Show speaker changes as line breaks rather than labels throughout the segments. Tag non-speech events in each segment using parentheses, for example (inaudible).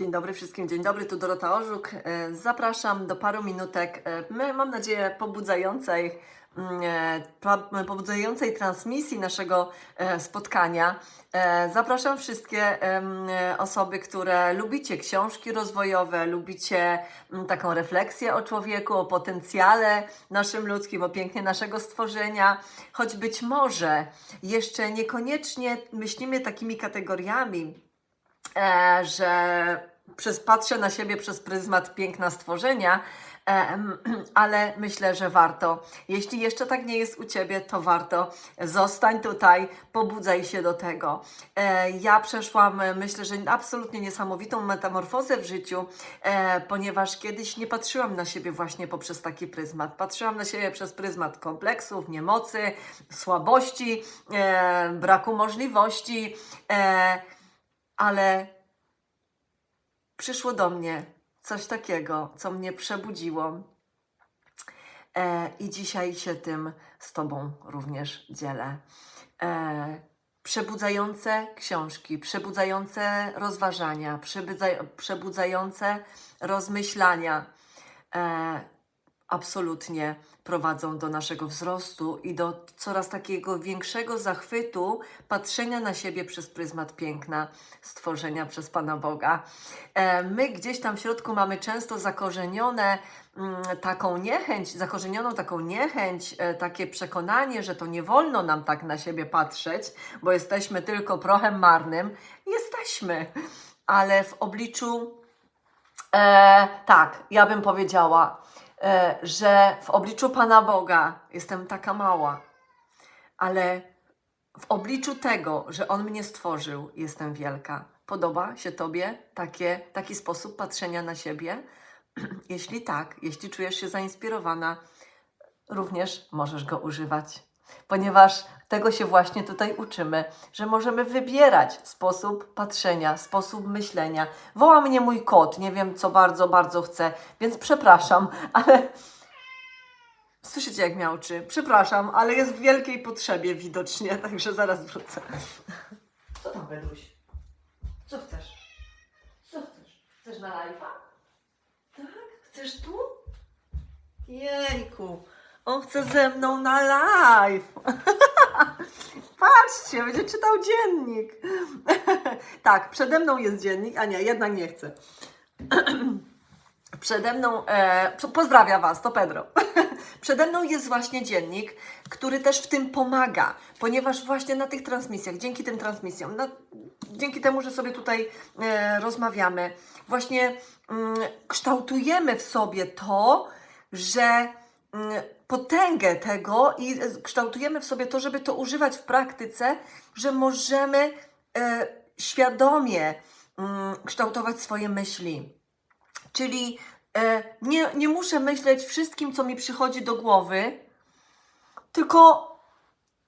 Dzień dobry wszystkim, dzień dobry, tu Dorota Orzuk. E, Zapraszam do paru minutek, e, mam nadzieję, pobudzającej, mm, e, pobudzającej transmisji naszego spotkania. Zapraszam wszystkie osoby, które lubicie książki rozwojowe, lubicie mm, taką refleksję o człowieku, o potencjale naszym ludzkim, o pięknie naszego stworzenia, choć być może jeszcze niekoniecznie myślimy takimi kategoriami, że przez, patrzę na siebie przez pryzmat piękna stworzenia, (clears throat) ale myślę, że warto. Jeśli jeszcze tak nie jest u Ciebie, to warto. Zostań tutaj, pobudzaj się do tego. E, ja przeszłam, e, myślę, że absolutnie niesamowitą metamorfozę w życiu, e, ponieważ kiedyś nie patrzyłam na siebie właśnie poprzez taki pryzmat. Patrzyłam na siebie przez pryzmat kompleksów, niemocy, słabości, braku możliwości, ale przyszło do mnie coś takiego, co mnie przebudziło. E, I dzisiaj się tym z Tobą również dzielę. E, przebudzające książki, przebudzające rozważania, przebudza- przebudzające rozmyślania e, absolutnie prowadzą do naszego wzrostu i do coraz takiego większego zachwytu patrzenia na siebie przez pryzmat piękna stworzenia przez Pana Boga. E, My gdzieś tam w środku mamy często zakorzenione mm, taką niechęć, zakorzenioną taką niechęć, e, takie przekonanie, że to nie wolno nam tak na siebie patrzeć, bo jesteśmy tylko prochem marnym. Jesteśmy, ale w obliczu E, tak, ja bym powiedziała, że w obliczu Pana Boga jestem taka mała, ale w obliczu tego, że On mnie stworzył, jestem wielka. Podoba się Tobie takie, taki sposób patrzenia na siebie? (clears throat) Jeśli tak, jeśli czujesz się zainspirowana, również możesz go używać. Ponieważ tego się właśnie tutaj uczymy, że możemy wybierać sposób patrzenia, sposób myślenia. Woła mnie mój kot, nie wiem co bardzo, bardzo chcę, więc przepraszam, (laughs) ale. Słyszycie jak miałczy? Przepraszam, ale jest w wielkiej potrzebie widocznie, (laughs) także zaraz wrócę. Co tam, Beduś? Co chcesz? Co chcesz? Chcesz na live'a? Tak? Chcesz tu? Jejku, on chce ze mną na live. (laughs) Patrzcie, będzie czytał dziennik. (laughs) tak, przede mną jest dziennik, a nie, jednak nie chcę. (clears throat) Przede mną, e, po- pozdrawiam Was, to Pedro. (laughs) Przede mną jest właśnie dziennik, który też w tym pomaga, ponieważ właśnie na tych transmisjach, dzięki tym transmisjom, na, dzięki temu, że sobie tutaj e, rozmawiamy, właśnie mm, kształtujemy w sobie to, że potęgę tego i kształtujemy w sobie to, żeby to używać w praktyce, że możemy e, świadomie mm, kształtować swoje myśli. Czyli e, nie, nie muszę myśleć wszystkim, co mi przychodzi do głowy, tylko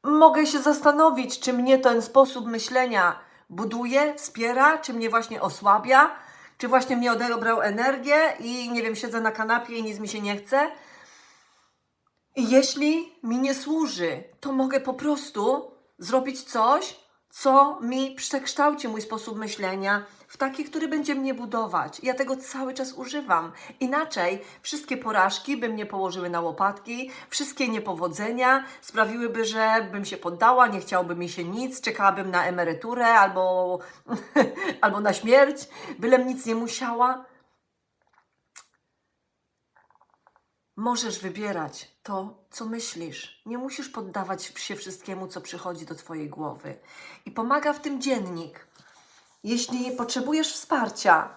mogę się zastanowić, czy mnie ten sposób myślenia buduje, wspiera, czy mnie właśnie osłabia, czy właśnie mnie odebrał energię i nie wiem, siedzę na kanapie i nic mi się nie chce. Jeśli mi nie służy, to mogę po prostu zrobić coś, co mi przekształci mój sposób myślenia w taki, który będzie mnie budować. Ja tego cały czas używam. Inaczej wszystkie porażki by mnie położyły na łopatki, wszystkie niepowodzenia sprawiłyby, że bym się poddała, nie chciałoby mi się nic, czekałabym na emeryturę albo, (laughs) albo na śmierć, bylem nic nie musiała. Możesz wybierać to, co myślisz. Nie musisz poddawać się wszystkiemu, co przychodzi do Twojej głowy. I pomaga w tym dziennik. Jeśli potrzebujesz wsparcia,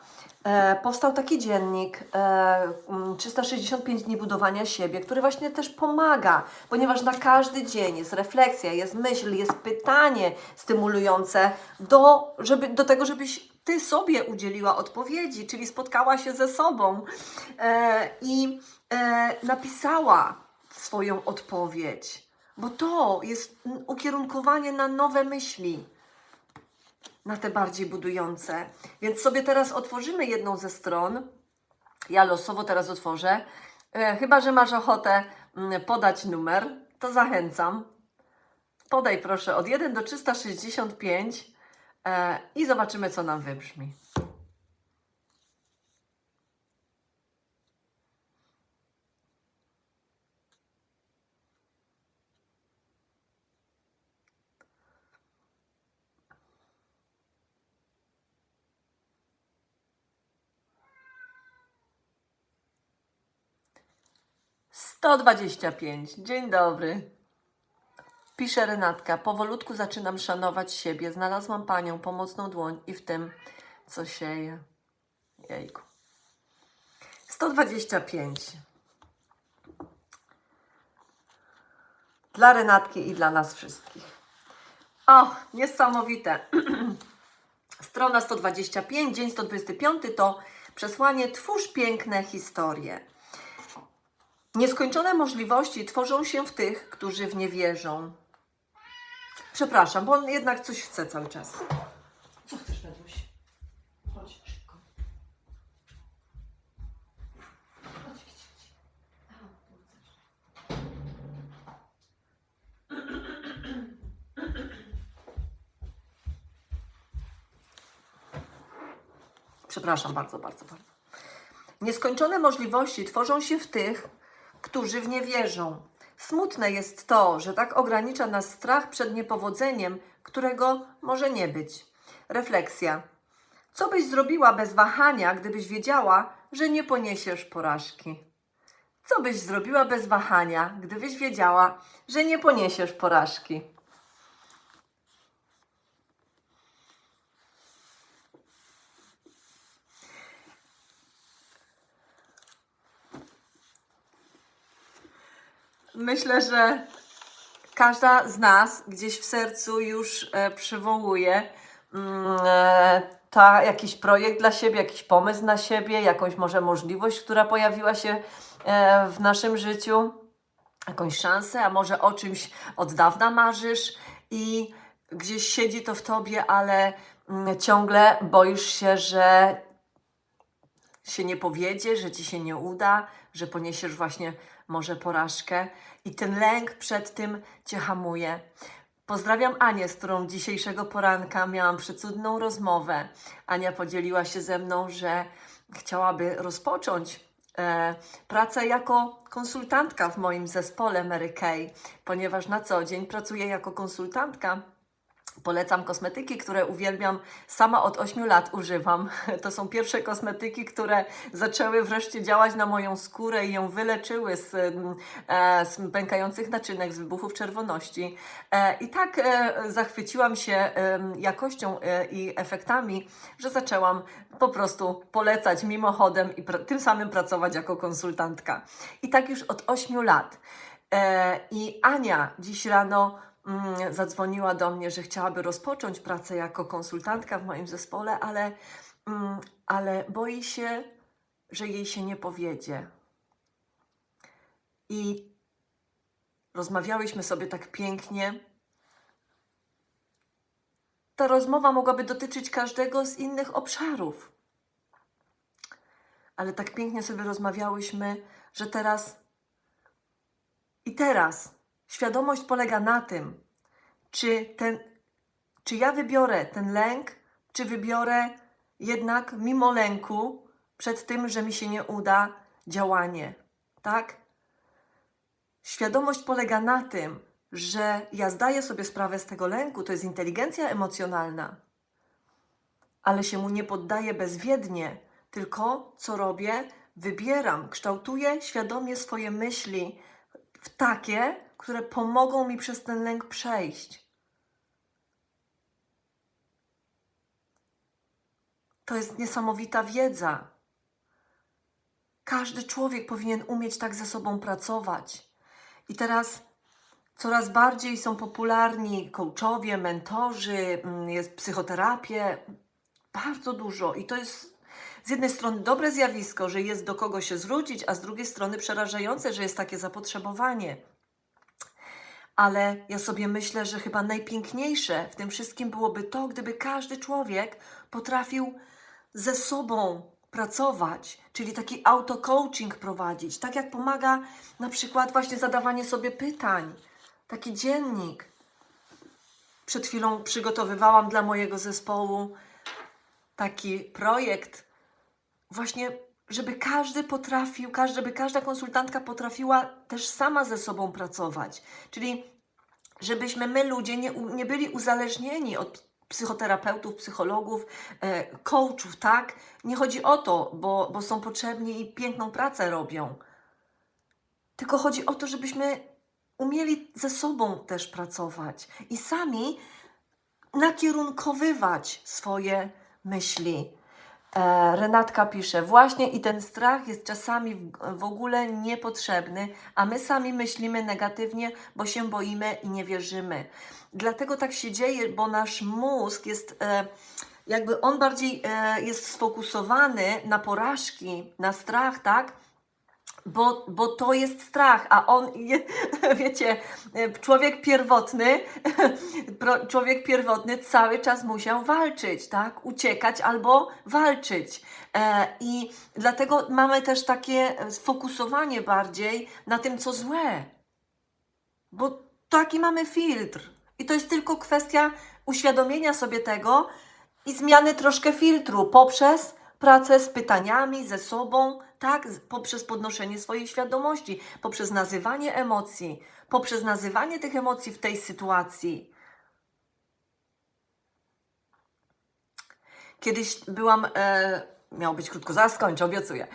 e, powstał taki dziennik e, mm, 365 dni budowania siebie, który właśnie też pomaga, ponieważ na każdy dzień jest refleksja, jest myśl, jest pytanie stymulujące do, żeby, do tego, żebyś ty sobie udzieliła odpowiedzi, czyli spotkała się ze sobą e, i e, napisała swoją odpowiedź, bo to jest ukierunkowanie na nowe myśli na te bardziej budujące. Więc sobie teraz otworzymy jedną ze stron. Ja losowo teraz otworzę. E, chyba, że masz ochotę mm, podać numer, to zachęcam. Podaj proszę od 1 do 365 e, i zobaczymy, co nam wybrzmi. 125. Dzień dobry. Pisze Renatka. Powolutku zaczynam szanować siebie. Znalazłam panią, pomocną dłoń i w tym, co sieje. Jejku. 125. Dla Renatki i dla nas wszystkich. O, niesamowite. (clears throat) Strona 125, dzień 125 to przesłanie Twórz piękne historie. Nieskończone możliwości tworzą się w tych, którzy w nie wierzą. Przepraszam, bo on jednak coś chce cały czas. Co chcesz, Raduś? Chodź szybko. Chodź, chodź, chodź. A, tu chcesz. Przepraszam bardzo, bardzo, bardzo. Nieskończone możliwości tworzą się w tych, którzy w nie wierzą. Smutne jest to, że tak ogranicza nas strach przed niepowodzeniem, którego może nie być. Refleksja. Co byś zrobiła bez wahania, gdybyś wiedziała, że nie poniesiesz porażki? Co byś zrobiła bez wahania, gdybyś wiedziała, że nie poniesiesz porażki? Myślę, że każda z nas gdzieś w sercu już e, przywołuje mm, e, ta, jakiś projekt dla siebie, jakiś pomysł na siebie, jakąś może możliwość, która pojawiła się e, w naszym życiu, jakąś szansę, a może o czymś od dawna marzysz i gdzieś siedzi to w tobie, ale mm, ciągle boisz się, że się nie powiedzie, że ci się nie uda, że poniesiesz właśnie może porażkę i ten lęk przed tym cię hamuje. Pozdrawiam Anię, z którą dzisiejszego poranka miałam przecudną rozmowę. Ania podzieliła się ze mną, że chciałaby rozpocząć e, pracę jako konsultantka w moim zespole Mary Kay, ponieważ na co dzień pracuję jako konsultantka. Polecam kosmetyki, które uwielbiam. Sama od 8 lat używam. (laughs) To są pierwsze kosmetyki, które zaczęły wreszcie działać na moją skórę i ją wyleczyły z, mm, e, z pękających naczynek, z wybuchów czerwoności. E, I tak e, zachwyciłam się jakością i efektami, że zaczęłam po prostu polecać mimochodem i tym samym pracować jako konsultantka. I tak już od 8 lat. I Ania dziś rano zadzwoniła do mnie, że chciałaby rozpocząć pracę jako konsultantka w moim zespole, ale, mm, ale boi się, że jej się nie powiedzie. I rozmawiałyśmy sobie tak pięknie. Ta rozmowa mogłaby dotyczyć każdego z innych obszarów. Ale tak pięknie sobie rozmawiałyśmy, że teraz i teraz świadomość polega na tym, czy, ten, czy ja wybiorę ten lęk, czy wybiorę jednak mimo lęku przed tym, że mi się nie uda, działanie. Tak? Świadomość polega na tym, że ja zdaję sobie sprawę z tego lęku, to jest inteligencja emocjonalna, ale się mu nie poddaję bezwiednie, tylko co robię? Wybieram, kształtuję świadomie swoje myśli w takie, które pomogą mi przez ten lęk przejść. To jest niesamowita wiedza. Każdy człowiek powinien umieć tak ze sobą pracować. I teraz coraz bardziej są popularni coachowie, mentorzy, mm, jest psychoterapie, bardzo dużo. I to jest z jednej strony dobre zjawisko, że jest do kogo się zwrócić, a z drugiej strony przerażające, że jest takie zapotrzebowanie. Ale ja sobie myślę, że chyba najpiękniejsze w tym wszystkim byłoby to, gdyby każdy człowiek potrafił ze sobą pracować, czyli taki auto-coaching prowadzić, tak jak pomaga na przykład właśnie zadawanie sobie pytań, taki dziennik. Przed chwilą przygotowywałam dla mojego zespołu taki projekt, właśnie, żeby każdy potrafił, każdy, żeby każda konsultantka potrafiła też sama ze sobą pracować. Czyli żebyśmy my ludzie nie, nie byli uzależnieni od psychoterapeutów, psychologów, e, coachów, tak? Nie chodzi o to, bo, bo są potrzebni i piękną pracę robią. Tylko chodzi o to, żebyśmy umieli ze sobą też pracować i sami nakierunkowywać swoje myśli. E, Renatka pisze, właśnie i ten strach jest czasami w, ogóle niepotrzebny, a my sami myślimy negatywnie, bo się boimy i nie wierzymy. Dlatego tak się dzieje, bo nasz mózg jest, e, jakby on bardziej e, jest sfokusowany na porażki, na strach, tak? Bo, bo to jest strach, a on, (laughs) wiecie, e, człowiek pierwotny, (laughs) człowiek pierwotny cały czas musiał walczyć, tak? Uciekać albo walczyć. E, I dlatego mamy też takie e, sfokusowanie bardziej na tym, co złe. Bo taki mamy filtr. I to jest tylko kwestia uświadomienia sobie tego i zmiany troszkę filtru poprzez pracę z pytaniami, ze sobą, tak, poprzez podnoszenie swojej świadomości, poprzez nazywanie emocji, poprzez nazywanie tych emocji w tej sytuacji. Kiedyś byłam, e, miało być krótko, zaraz skończę, obiecuję. (laughs)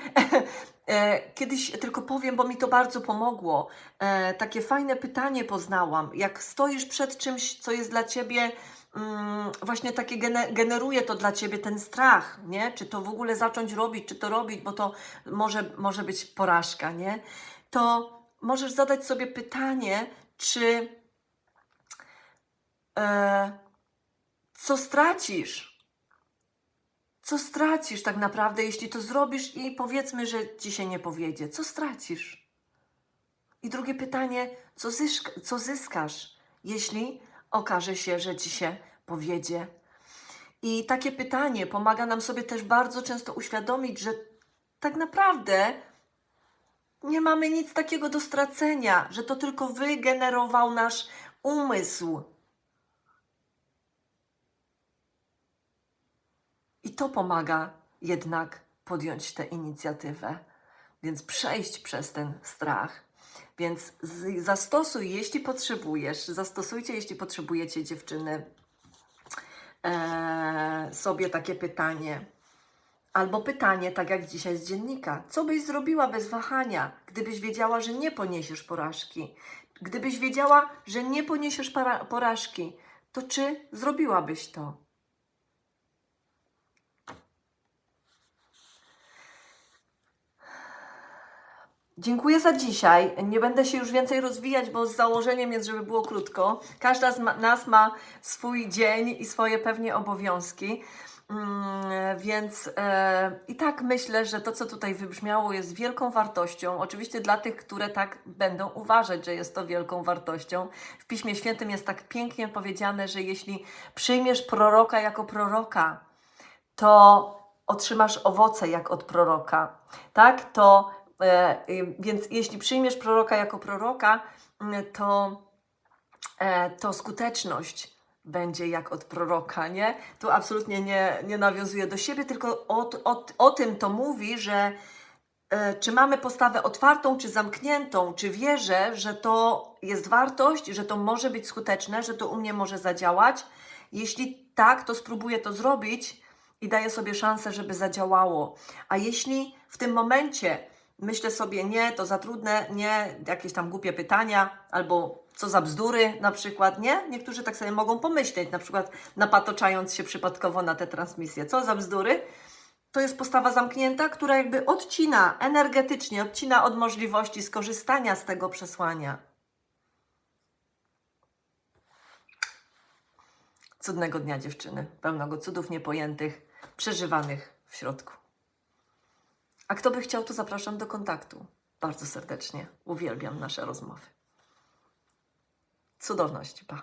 E, Kiedyś tylko powiem, bo mi to bardzo pomogło. E, takie fajne pytanie poznałam. Jak stoisz przed czymś, co jest dla ciebie, mm, właśnie takie gene, generuje to dla ciebie ten strach, nie? Czy to w ogóle zacząć robić, czy to robić, bo to może, może być porażka, nie? To możesz zadać sobie pytanie, czy e, co stracisz? Co stracisz tak naprawdę, jeśli to zrobisz i powiedzmy, że ci się nie powiedzie? Co stracisz? I drugie pytanie, co, zysk- co zyskasz, jeśli okaże się, że ci się powiedzie? I takie pytanie pomaga nam sobie też bardzo często uświadomić, że tak naprawdę nie mamy nic takiego do stracenia, że to tylko wygenerował nasz umysł. I to pomaga jednak podjąć tę inicjatywę, więc przejść przez ten strach. Więc zastosuj, jeśli potrzebujesz, zastosujcie, jeśli potrzebujecie dziewczyny, e, sobie takie pytanie. Albo pytanie, tak jak dzisiaj z dziennika. Co byś zrobiła bez wahania, gdybyś wiedziała, że nie poniesiesz porażki? Gdybyś wiedziała, że nie poniesiesz porażki, to czy zrobiłabyś to? Dziękuję za dzisiaj. Nie będę się już więcej rozwijać, bo z założeniem jest, żeby było krótko. Każda z nas ma swój dzień i swoje pewnie obowiązki. Mm, więc e, i tak myślę, że to, co tutaj wybrzmiało, jest wielką wartością. Oczywiście dla tych, które tak będą uważać, że jest to wielką wartością. W Piśmie Świętym jest tak pięknie powiedziane, że jeśli przyjmiesz proroka jako proroka, to otrzymasz owoce jak od proroka. Tak? To więc jeśli przyjmiesz proroka jako proroka, mm, to, e, to skuteczność będzie jak od proroka, nie? Tu absolutnie nie, nie nawiązuje do siebie, tylko o, o, o tym to mówi, że e, czy mamy postawę otwartą, czy zamkniętą, czy wierzę, że to jest wartość, że to może być skuteczne, że to u mnie może zadziałać. Jeśli tak, to spróbuję to zrobić i daję sobie szansę, żeby zadziałało. A jeśli w tym momencie myślę sobie, nie, to za trudne, nie, jakieś tam głupie pytania, albo co za bzdury na przykład, nie? Niektórzy tak sobie mogą pomyśleć, na przykład napatoczając się przypadkowo na tę transmisję. Co za bzdury? To jest postawa zamknięta, która jakby odcina energetycznie, odcina od możliwości skorzystania z tego przesłania. Cudnego dnia dziewczyny, pełnego cudów niepojętych, przeżywanych w środku. A kto by chciał, to zapraszam do kontaktu. Bardzo serdecznie. Uwielbiam nasze rozmowy. Cudowności, pa.